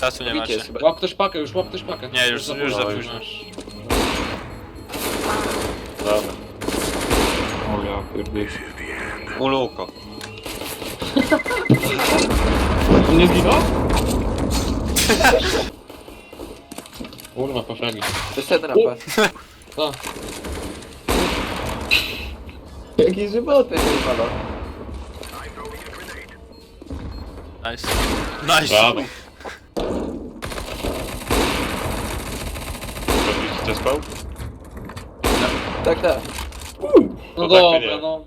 Czasu nie macie. jest chyba. Łap ktoś pakę, już łap ktoś pakę. Nie, już, za już za późno. późno. Dobra. O ja pierdolę. Uluko. On nie zginął? Kurwa, po fragi. Wyszedł rampę. Co? Jakie żywoty chyba Nice. Nice. Brawo. Robisz to spał? Tak, tak. No To tak dobra, nie. no.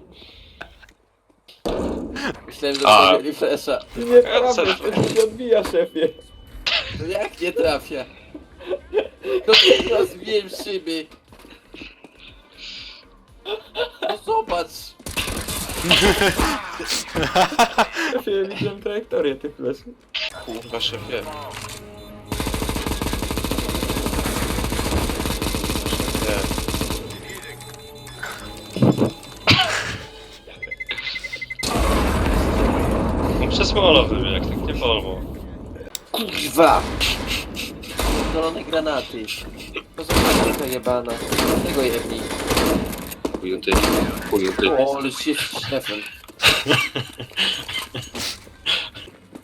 Myślałem, że A. zrobili flesza. Nie Ja trafię, coś- to się odbija szefie. No jak nie trafia? No to rozbiłem szyby. No zobacz. Szefie, widziałem trajektorię tych fleszy. Kurwa szefie. Nie. No przesmolowy, jak tak nie wolno. Kurwa! Dolone granaty. To są granaty jebana. Tego jedni. Chuju ty, chuju ty. O, ale się szefem.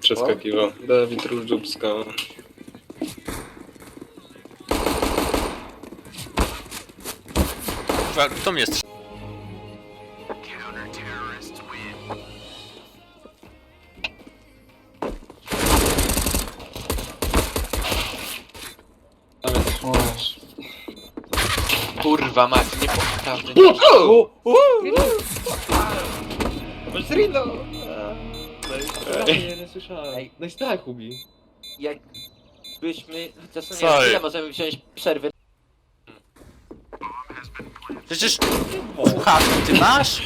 Przeskakiwał. Dawid Różdżubska. Kurwa, Kto mnie strzela? Kurwa mać, nie naprawdę. Rino! Nie, nie słyszałem. No i tak, Hubi. Jakbyśmy... Chociaż nie Sorry. wiem, ile możemy wziąć przerwy. Przecież... Słuchawki ty masz?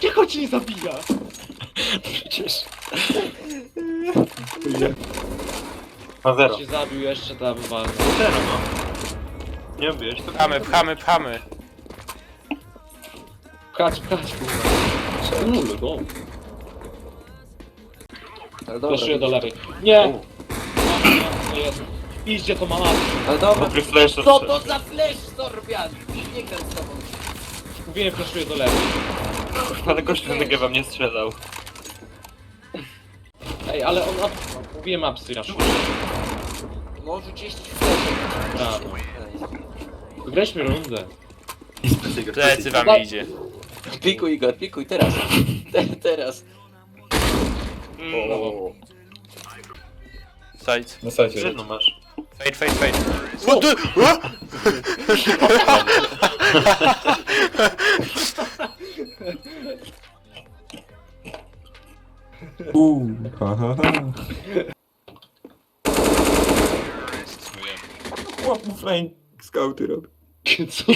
Cicho ci nie zabija! Przecież. Ma zero. Się zabił jeszcze tam walka. Zero no. Nie wiesz, to Pchamy, pchamy, pchamy. Pchać, pchać, kurwa. Czemu? Ale dobra. Flaszuję do lewej. Nie! Jest. Idzie to mama. Ale dobra. Dobry flash Co to za flash, Sorbian? Nie gram z tobą. Mówiłem, flaszuję do lewej. Ale gościu tego wam nie strzelał. Ej, ale on... Mówiłem apsy, Jaszu. Może gdzieś flash. Brawo. Weźmy rundę. Plecy wam idzie. Pikuj Igor, pikuj, teraz. Te, teraz. Brawo. Side. Na. Jedno masz. Fade, fade, fade. What the... What? Uuu, ha, ha, ha. Łap mu flame scouty robi. Co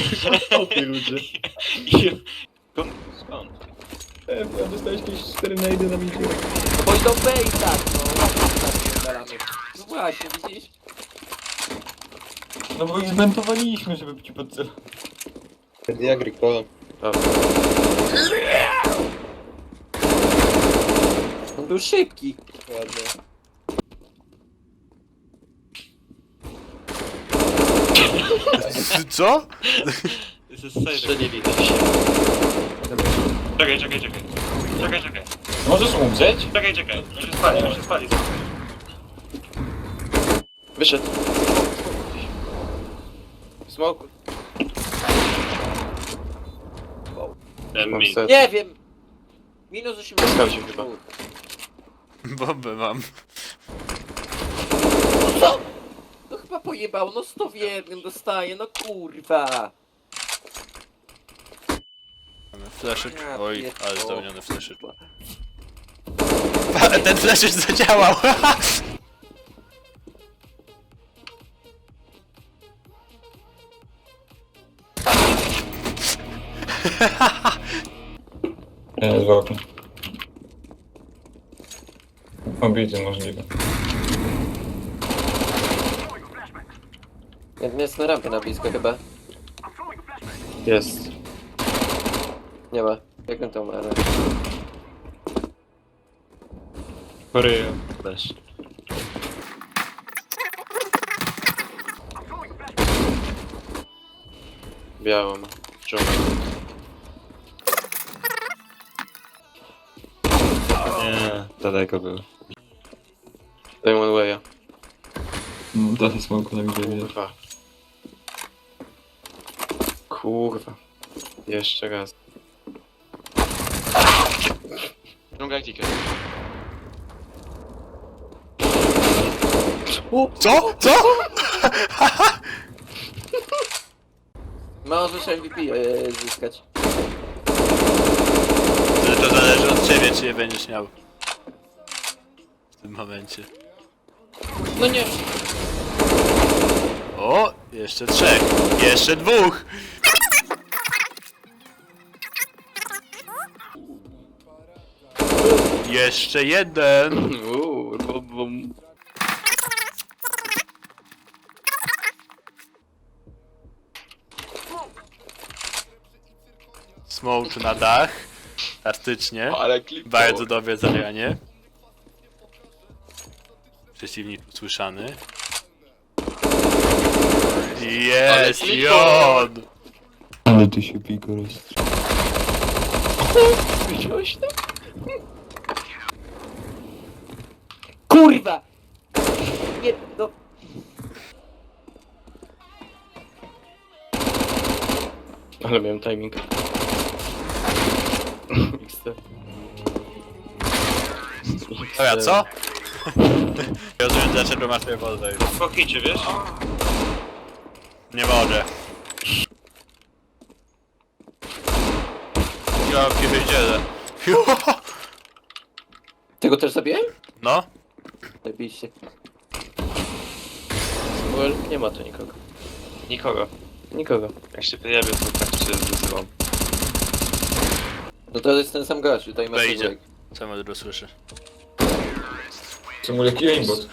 za ty ludzie? Skąd? Skąd? E, a dostałeś jakieś 4 nade na midzie. Bo idą bejta, no. No właśnie, widzisz? No bo ich zmentowaliśmy, żeby ci podcelować. Jak Ricola. On był szybki. Ładnie. Co? Strzelili do siebie. Czekaj, czekaj, czekaj. Czekaj, czekaj. Możesz umrzeć? Czekaj, czekaj. On się spali, on się spali. Wyszedł. Smoke. Ten mi. Nie wiem. Minus 80. Skaucie chyba. Bombę mam. Co? No chyba pojebał, no 100 w jednym dostaje, no kurwa. Mamy Flaszyk. Ja Oj, pierdolę. ale zdolniony flaszyk. Ten flaszyk zadziałał. Nie, jest zwrotnie. Obidzie możliwe. Jeden jest na rampie na blisko chyba. Jest. Nie ma. Jak on to umarł? Koryja. Też. Białą. Ciągle. Daleko był. Daj one way'a. No, dalej smoku na mnie widać. Kurwa. Kurwa. Jeszcze raz. Dżungla ticket. Co? Co? Możesz MVP e, zyskać. To, to zależy od ciebie, czy je będziesz miał. W tym momencie. No nie. O, jeszcze trzech. Jeszcze dwóch. Jeszcze jeden. Uuu, bum, bum. Smoke na dach. Fantastycznie. Ale klip. Bardzo dobre zagranie. Przeciwnik usłyszany. Jest, jod! Ale ty się piko to? Kurwa! Nie, no. Ale miałem timing. XT. Dobra, co? Rozumiem dlaczego masz rewolwer. Pokicie, wiesz? Nie mogę. Ja pierdzielę. Tego też zabiłem? No, Zajebiście. Well, nie ma tu nikogo. Nikogo. Nikogo. Jak się pojawię, to tak się wysyłam. No to jest ten sam gracz, tutaj masz Wejdzie. co Madru słyszy? Co mu jaki aimbot?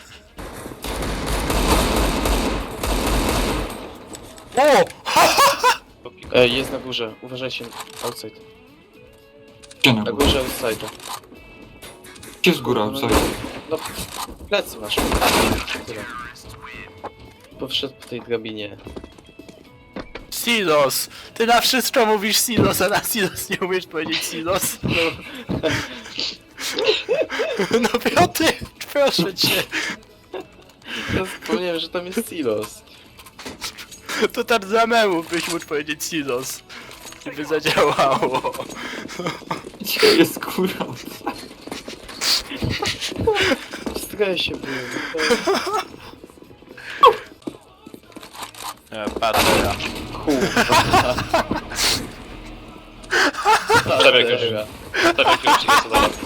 O! Ej, jest na górze. Uważajcie. Outside. Gdzie na Na górze? górze outside. Gdzie z góra? Co? No, plecy masz. Tyle. Powszedł po tej drabinie. Silos! Ty na wszystko mówisz Silos, a na Silos nie umiesz powiedzieć Silos? No, no Piotr, proszę cię. Ja zapomniałem, że tam jest silos. To tak za memów byś mógł powiedzieć Silos. I by zadziałało. Gdzie jest góra? Wstrzygaj się, byłem. E, Patera. Stawiak już ci go zadałem.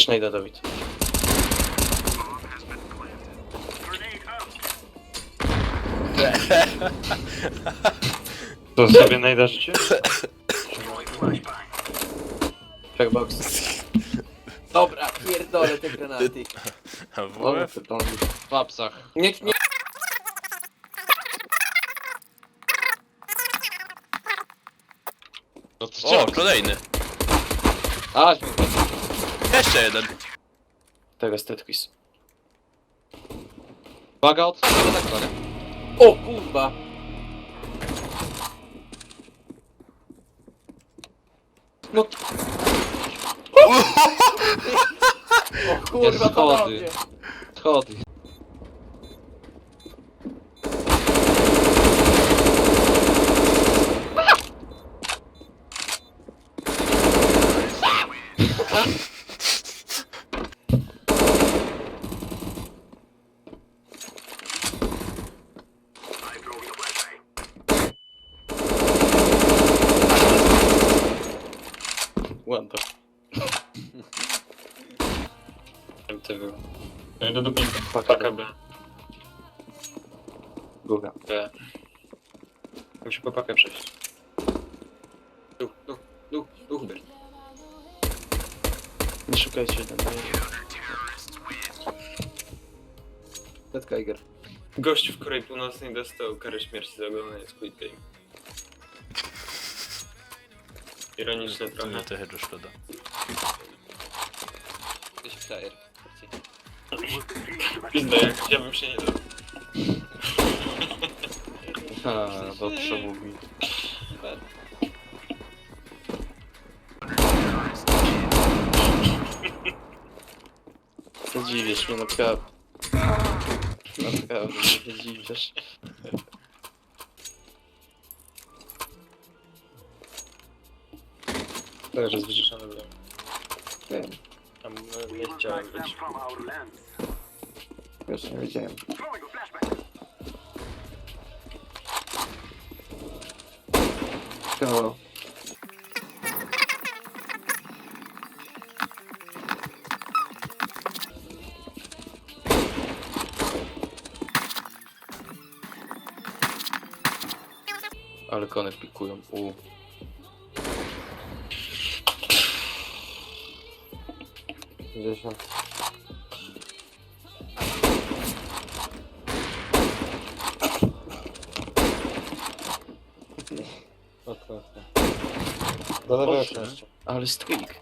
Masz najda, Dawid. To sobie najdarzycie? Fairbox. Dobra, pierdolę te granaty. A O, WF? to tam w apsach. Nie, nie. No to O, kolejny. A, Jeszcze jeden. teraz Tetris. Uwaga, od tak dalej. O kurwa! No. O kurwa, Jest schody. panowie. Schody. MTW. Ja idę do pinka. Paka B. Góra. B. Musi po pakę przejść. Duch, duch, duch, duch. Nie szukajcie tam. Dead Kiger. Gościu w Korei Północnej dostał karę śmierci za oglądanie Squid Game. Ironiczne No trochę. trochę to szkoda. Jakiś frajer. Jak ja bym się nie dał. Ha, dobrze mówi. Nie dziwisz mnie, naprawdę. Naprawdę, nie dziwisz. Tak, że jest wyciszony broń. Wiem, Tam e, nie chciałem być. Już nie wiedziałem. To... Ale kony pikują. U. Dziesiąt. Okno, okno. Do lewej okna jeszcze. Ale streak.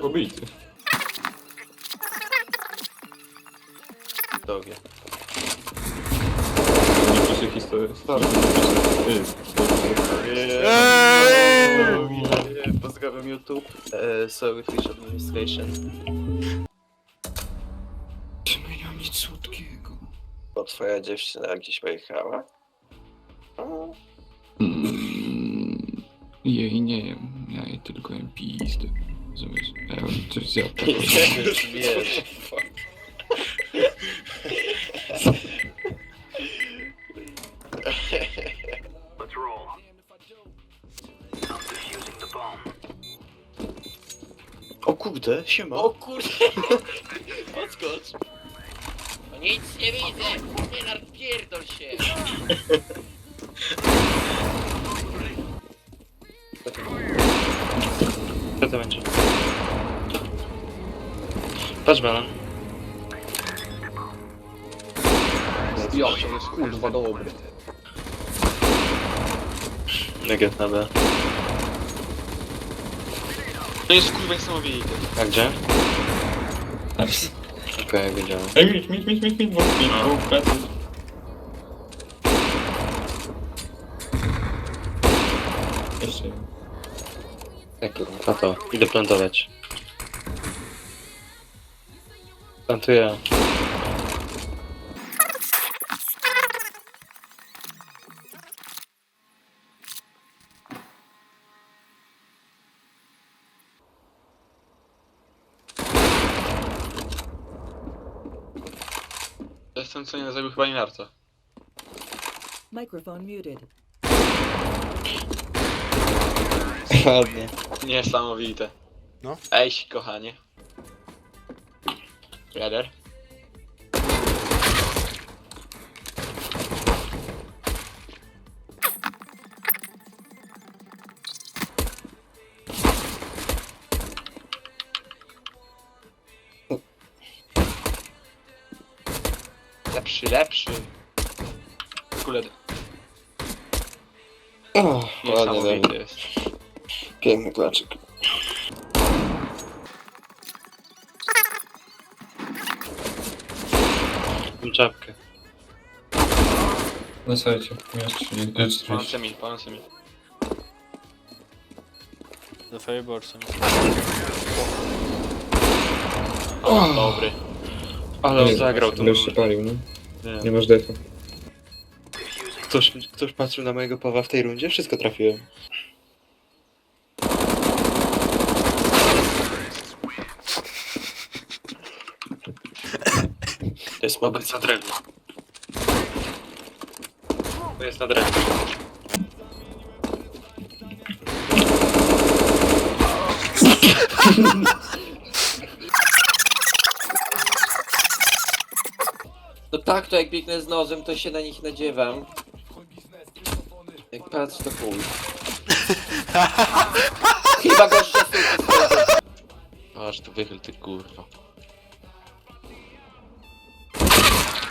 Pobity. Dowie. Nie pisze historii. Stary. Eee! Pozdrawiam YouTube. E, sorry Fish Administration. Bo twoja dziewczyna gdzieś pojechała? Mm, jej nie jem. Ja jej tylko jem pizdę. Rozumiesz? Ja bym coś zjadł. Wiesz, wiesz. O kurde, siema. O kurde! No nic nie widzę! Nie napierdol się! Co to będzie? Patrz Bela. Jak to jest kurwa dobry. Neget na B. To jest kurwa niesamowite. A gdzie? Okej, wiedziałem. Ej, mit, mit, mit, mit, mit, dwóch, mit, dwóch, plecy. Jeszcze jeden. Jak to? A to, idę plantować. Plantuję. Jestem co nie zabił chyba Inarca. Microphone muted. Ładnie. Niesamowite. No. Ej, kochanie. Jader. Lepszy, lepszy. Kule. Niesamowity jest. Piękny klaczyk. Mam czapkę. Na sajcie. Miałeś 30, Pan 40. semi, pan semi. Za. O, dobry. Ale on zagrał to. Będziesz się palił, no. Nie. Nie masz defu. Ktoś, ktoś patrzył na mojego powa w tej rundzie? Wszystko trafiłem. To jest mobec na drewnie. To jest na drewnie. tak, to jak biegnę z nożem, to się na nich nadziewam. Jak patrz, to chuj. Chyba gościa Aż tu wychyl ty kurwa.